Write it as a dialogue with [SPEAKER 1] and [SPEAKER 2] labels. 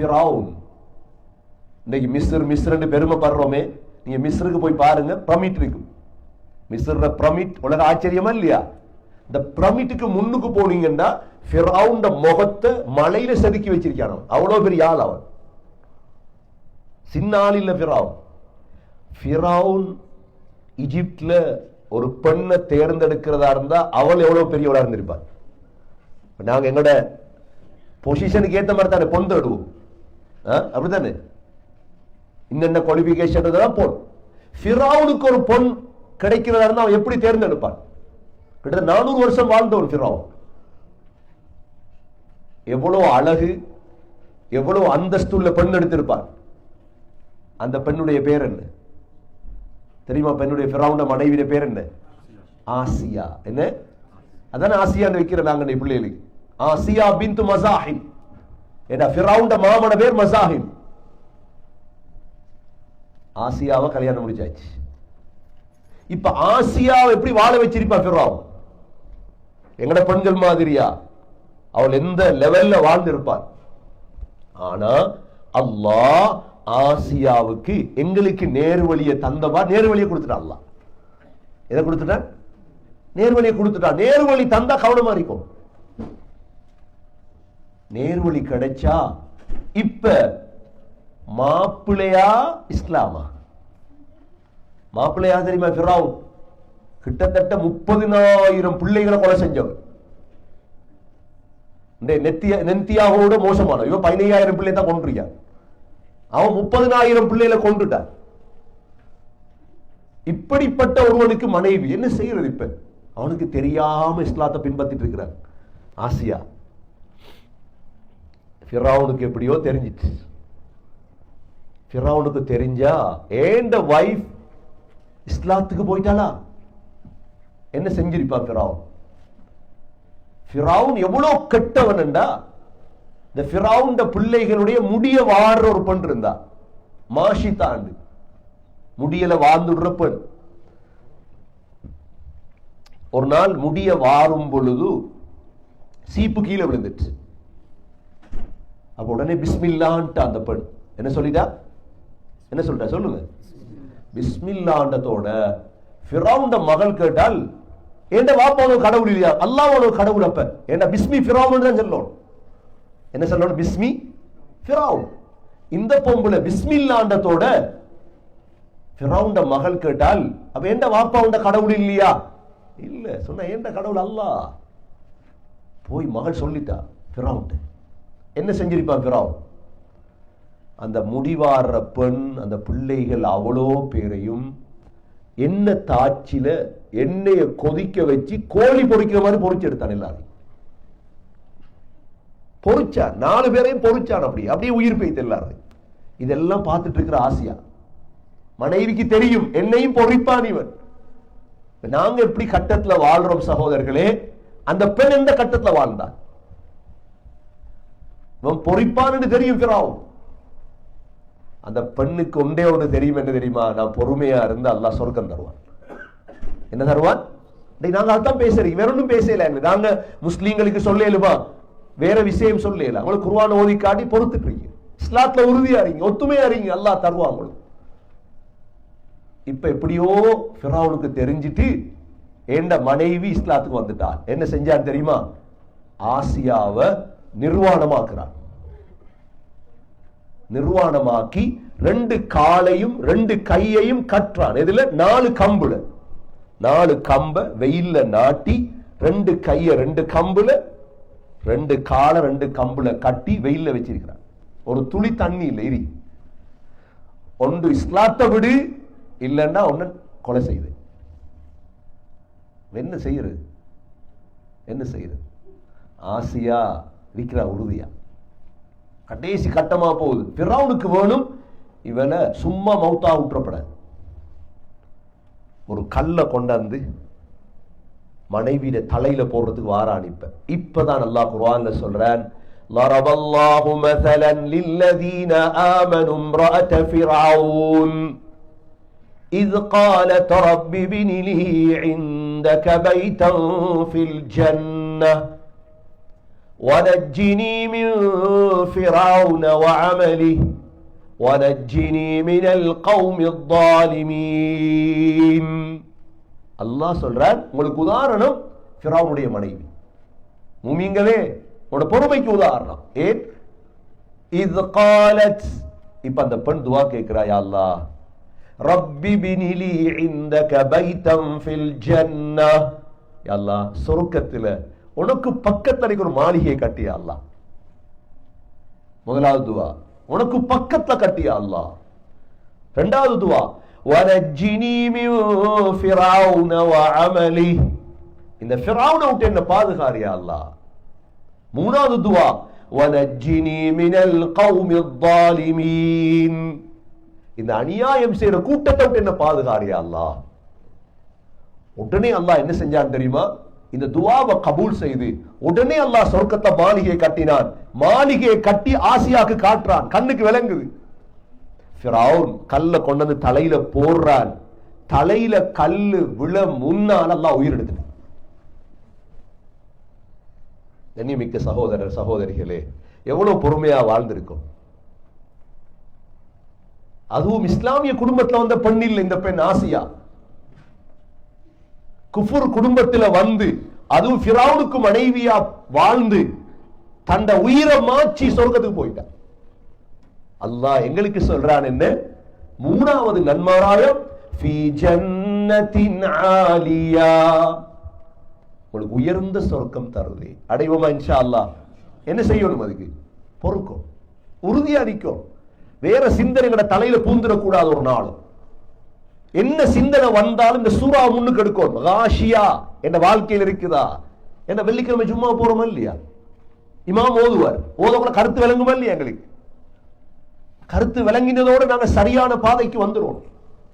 [SPEAKER 1] ஃபிரவுன் இன்னைக்கு மிஸ்ர் மிஸ்ருன்னு பெருமைப்படுறோமே. நீங்க மிஸ்ருக்கு போய் பாருங்க பிரமிட் இருக்கும் மிஸ்ர பிரமிட் உலக ஆச்சரியமா இல்லையா? இந்த பிரமிட்டுக்கு முன்னுக்கு போனீங்கன்னா ஃபிரவுண்ட முகத்தை மலையில செதுக்கி வச்சிருக்கான் அவன். அவ்வளவு பெரிய ஆள் அவன். சின்ன ஆள் இல்ல ஃபிரவுன் ஃபிரவுன் இஜிப்டில் ஒரு பெண்ணை தேர்ந்தெடுக்கிறதா இருந்தா அவள் எவ்வளவு பெரியவளா இருந்திருப்பாள். நாங்கள் நாங்க எங்களோட பொசிஷனுக்கு ஏத்த மாதிரி தானே பொந்தடுவோம் அப்படித்தானே? இன்னென்ன குவாலிபிகேஷன் தான் பொன் ஃபிராவுனுக்கு ஒரு பொன் கிடைக்கிறதா இருந்தால் அவன் எப்படி தேர்ந்தெடுப்பான்? கிட்டத்தட்ட நானூறு வருஷம் வாழ்ந்தவன் ஃபிரவுன் எவ்வளோ அழகு எவ்வளவு அந்தஸ்துள்ள பெண் எடுத்திருப்பான். அந்த பெண்ணுடைய பேர் என்ன? தெரியுமா பெண்ணுடைய ஃபிராவுன மனைவியுடைய பேர் என்ன? ஆசியா. என்ன? அதானே ஆசியான்னு வைக்கிற நாங்க பிள்ளைகளுக்கு. Asiya bint Muzahim. ஏன்னா ஃபிரவுண்ட மாமன பேர் மசாஹிம் ஆசியாவை கல்யாணம் முடிச்சாச்சு. இப்ப ஆசியாவை எப்படி வாழ வச்சிருப்பா ஃபிரவுன் எங்கட பெண்கள் மாதிரியா? அவள் எந்த லெவல்ல வாழ்ந்திருப்பாள்? ஆனா அல்லாஹ் ஆசியாவுக்கு எங்களுக்கு நேர்வழியை தந்தவா? நேர்வழியை கொடுத்துட்டான் அல்லாஹ். எதை கொடுத்துட்டான் நேர்வழியை கொடுத்துட்டான் நேர்வழி தந்தா கவனமா இருக்கும் நேர்வழி கிடைச்சா இப்ப மாப்பிள்ளையா இஸ்லாமா? மாப்பிள்ளையா தெரியுமா ஃபிரவுன் கிட்டத்தட்ட முப்பதினாயிரம் பிள்ளைகளை கொலை செஞ்சவன். இந்த நெத்தியாவோட மோசமான இவன் பதினையாயிரம் பிள்ளை தான் கொண்டிருக்கான் அவன் முப்பதினாயிரம் பிள்ளைகளை கொண்டுட்டான் இப்படிப்பட்ட ஒருவனுக்கு மனைவி என்ன செய்யறது இப்ப? அவனுக்கு தெரியாம இஸ்லாத்தை பின்பற்றிட்டு இருக்கிறான். ஆசியா ஃபிராவுனுக்கு எப்படியோ தெரிஞ்சிச்சு. ஃபிராவுனுக்கு தெரிஞ்சா ஏண்ட வைஃப் இஸ்லாத்துக்கு போயிட்டாளா? என்ன செஞ்சிருப்பா ஃபிராவுன் ஃபிராவுன் எவ்வளவு கெட்டவன்டா இந்த ஃபிராவுண்ட பிள்ளைகளுடைய முடிய வாடுற ஒரு பெண் இருந்தா. மாஷி தாண்டு. முடியல வாழ்ந்துடுற பெண். ஒரு நாள் முடிய வாரும் பொழுது சீப்பு கீழே விழுந்துச்சு அப்ப உடனே பிஸ்மில்லான்ட்டு அந்த பெண். என்ன சொல்லிட்டா? என்ன சொல்லிட்டா சொல்லுங்க. பிஸ்மில்லாண்டத்தோட ஃபிரௌண்ட மகள் கேட்டால் ஏண்ட வாப்பா உனக்கு கடவுள் இல்லையா? அல்லாஹ் உனக்கு கடவுள் அப்ப. ஏண்டா பிஸ்மி ஃபிரௌன் தான் சொல்லணும். என்ன சொல்லணும்? பிஸ்மி ஃபிரௌன். இந்த பொம்பளை பிஸ்மில்லாண்டத்தோட ஃபிரௌண்ட மகள் கேட்டால் அப்ப ஏண்ட வாப்பா உண்ட கடவுள் இல்லையா? இல்ல. சொன்ன ஏண்ட கடவுள் அல்லாஹ்? போய் மகள் சொல்லிட்டா ஃபிரௌண்ட் என்ன செஞ்சிருப்பான் ஃபிரௌன்? அந்த முடிவாடுற பெண் அந்த பிள்ளைகள் அவ்வளோ பேரையும் என்ன தாச்சில எண்ணெயை கொதிக்க வச்சு கோழி பொறிக்கிற மாதிரி பொறிச்சு எடுத்தான் எல்லாரும் பொறிச்சான் நாலு பேரையும் பொறிச்சான் அப்படி. அப்படியே உயிர் பெய்து எல்லாரும். இதெல்லாம் பார்த்துட்டு இருக்கிற ஆசியா. மனைவிக்கு தெரியும் என்னையும் பொறிப்பான் இவன். நாங்க எப்படி கட்டத்துல வாழ்றோம் சகோதரர்களே அந்த பெண் எந்த கட்டத்துல வாழ்ந்தான் இவன் பொறிப்பான்னு தெரியும் பிறாவும் அந்த பெண்ணுக்கு ஒன்றே ஒன்று தெரியும் என்ன தெரியுமா? நான் பொறுமையா இருந்து அல்லா சொர்க்கம் தருவான். என்ன தருவான்? நாங்க அதான் பேசுறீங்க வேற ஒன்றும் பேசல. நாங்க முஸ்லீம்களுக்கு சொல்லலுமா? வேற விஷயம் சொல்லல? அவங்களுக்கு குருவான ஓதி காட்டி பொறுத்துக்கிறீங்க. இஸ்லாத்துல உறுதியா இருங்க. ஒத்துமையா இருங்க. அல்லா தருவா இப்ப எப்படியோ ஃபிராவுனுக்கு தெரிஞ்சிட்டு ஏண்ட மனைவி இஸ்லாத்துக்கு வந்துட்டா. என்ன செஞ்சான்னு தெரியுமா? ஆசியாவை நிர்வாணமாக்குறான் நிர்வாணமாக்கி ரெண்டு காலையும் ரெண்டு கையையும் கற்றான் இதுல நாலு கம்புல. நாலு கம்ப வெயில்ல நாட்டி ரெண்டு கைய ரெண்டு கம்புல ரெண்டு காலை ரெண்டு கம்புல கட்டி வெயில்ல வச்சிருக்கிறான் ஒரு துளி தண்ணி இல்லை இரி. ஒன்று இஸ்லாத்தை விடு இல்லைன்னா ஒன்று கொலை செய்து. என்ன செய்யறது? என்ன செய்யறது? ஆசையா இருக்கிறா உறுதியா கடைசி கட்டமா போகுது பிறவுனுக்கு வேணும் இவனை சும்மா மௌத்தா விட்டுறப்படாது ஒரு கல்லை கொண்டாந்து மனைவியிட தலையில போடுறதுக்கு வாரான் இப்ப இப்பதான் அல்லாஹ் குர்ஆன்ல சொல்றான் ضرب الله مثلا للذين آمنوا امرأة فرعون إذ قالت رب ابن لي عندك بيتا في الجنة ونجني من فرعون وعمله ونجني من القوم الظالمين அல்லாஹ் சொல்றார் உங்களுக்கு உதாரணம் ஃபிரௌனுடைய மனைவி முமிங்களே உன்னோட பொறுமைக்கு உதாரணம் ஏன் இது காலத் இப்ப அந்த பெண் துவா கேட்கிறா யா அல்லாஹ் ரப்பி பினிலி இந்தக பைத்தம் ஃபில் ஜன்னah யா அல்லாஹ் சொர்க்கத்துல உனக்கு பக்கத்துல எனக்கு ஒரு மாளிகையை கட்டியா அல்லாஹ் முதலாவது துவா உனக்கு பக்கத்துல கட்டியா அல்லாஹ் ரெண்டாவது துவா வனஜினி மின் ஃபிரௌன வஅமலி இந்த ஃபிரௌனை விட்டு என்ன பாதுகாரியா அல்லாஹ் மூணாவது துவா வனஜினி மினல் கௌமி ظالمين இந்த அநியாயம் செய்யற கூட்டத்தை விட்டு என்ன பாதுகாரியா அல்லாஹ் உடனே அல்லாஹ் என்ன செஞ்சான் தெரியுமா இந்த துவாவை கபூல் செய்து உடனே அல்லாஹ் சொர்க்கத்தை மாளிகையை கட்டினான். மாளிகையை கட்டி ஆசியாக்கு காட்டுறான். கண்ணுக்கு விளங்குது. ஃபிரௌன் கல்ல கொண்டு வந்து தலையில போடுறான். தலையில கல்லு விழ முன்னால் அல்லாஹ் உயிர் எடுத்துட்டான். கண்ணியமிக்க சகோதரர் சகோதரிகளே எவ்வளவு பொறுமையா வாழ்ந்திருக்கும். அதுவும் இஸ்லாமிய குடும்பத்தில் வந்த பெண் இல்லை இந்த பெண் ஆசியா. குஃபுர் குடும்பத்துல வந்து அதுவும் ஃபிரௌனுக்கு மனைவியா வாழ்ந்து தந்த உயிரை மாற்றி சொர்க்கத்துக்கு போயிட்டான் அல்லாஹ் எங்களுக்கு சொல்றான் என்ன? மூணாவது நன்மாராயம் உங்களுக்கு உயர்ந்த சொர்க்கம் தருது. அடைவோமா இன்ஷா அல்லாஹ் என்ன செய்யணும் அதுக்கு? பொறுக்கும். உறுதியா நிற்கும். வேற சிந்தனைகளை தலையில பூந்துடக்கூடாது ஒரு நாளும். என்ன சிந்தனை வந்தாலும் இந்த சூறா முன்னுக்கு எடுக்கும் மகாஷியா என்ன வாழ்க்கையில் இருக்குதா? என்ன வெள்ளிக்கிழமை சும்மா போறோமா இல்லையா? இமாம் ஓதுவார். ஓதக்குள்ள கருத்து விளங்குமா இல்லையா எங்களுக்கு? கருத்து விளங்கினதோடு நாங்க சரியான பாதைக்கு வந்துடுவோம்